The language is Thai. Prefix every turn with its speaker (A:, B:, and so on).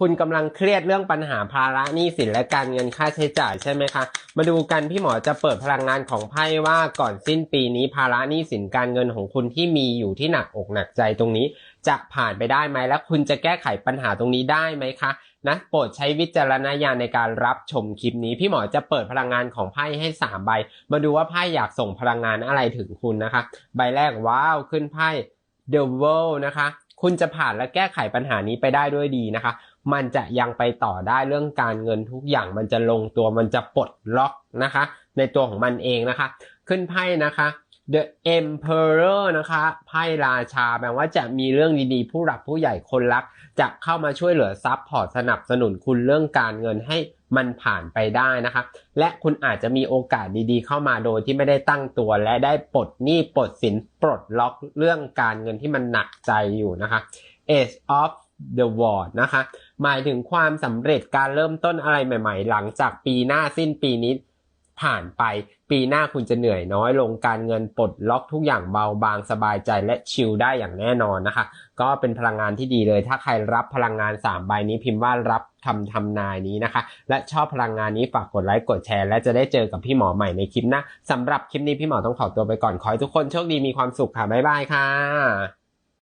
A: คุณกำลังเครียดเรื่องปัญหาภาระหนี้สินและการเงินค่าใช้จ่ายใช่ไหมคะ มาดูกันพี่หมอจะเปิดพลังงานของไพ่ว่าก่อนสิ้นปีนี้ภาระหนี้สินการเงินของคุณที่มีอยู่ที่หนักอกหนักใจตรงนี้ จะผ่านไปได้ไหมและคุณจะแก้ไขปัญหาตรงนี้ได้ไหมคะนะโปรดใช้วิจารณญาณในการรับชมคลิปนี้ พี่หมอจะเปิดพลังงานของไพ่ให้ 3 ใบ มาดูว่าไพ่อยากส่งพลังงานอะไรถึงคุณนะคะ ใบแรกว้าวขึ้นไพ่ The World นะคะ คุณจะผ่านและแก้ไขปัญหานี้ไปได้ด้วยดีนะคะ มันจะยังไปต่อได้เรื่องการเงินทุกอย่าง มันจะลงตัวมันจะปลดล็อกนะคะ ในตัวของมันเองนะคะ ขึ้นไพ่นะคะ The Emperor นะคะไพ่ราชาแปลว่าจะมีเรื่องดีๆ ผู้หลักผู้ใหญ่คนรัก จะเข้ามาช่วยเหลือซับพอร์ตสนับสนุนคุณเรื่องการเงินให้ มันผ่านไปได้นะคะและคุณอาจจะมีโอกาสดีๆ เข้ามาโดยที่ไม่ได้ตั้งตัว และได้ปลดหนี้ปลดสินปลดล็อกเรื่องการเงินที่มันหนักใจอยู่นะคะ Age of the World นะคะ หมายถึงความสำเร็จการเริ่มต้นอะไรใหม่ ๆ หลังจากปีหน้าสิ้นปีนี้ ผ่านไป ปีหน้าคุณจะเหนื่อยน้อยลงการเงินปลดล็อกทุกอย่างเบาบางสบายใจและชิลได้อย่างแน่นอนนะคะ ก็เป็นพลังงานที่ดีเลย ถ้าใครรับพลังงาน 3 ใบนี้พิมพ์ว่ารับคำทำนายนี้นะคะ และชอบพลังงานนี้ฝากกดไลค์กดแชร์และจะได้เจอกับพี่หมอใหม่ในคลิปหน้าสำหรับคลิปนี้พี่หมอต้องขอตัวไปก่อนขอให้ทุกคนโชคดีมีความสุขค่ะบ๊ายบายค่ะ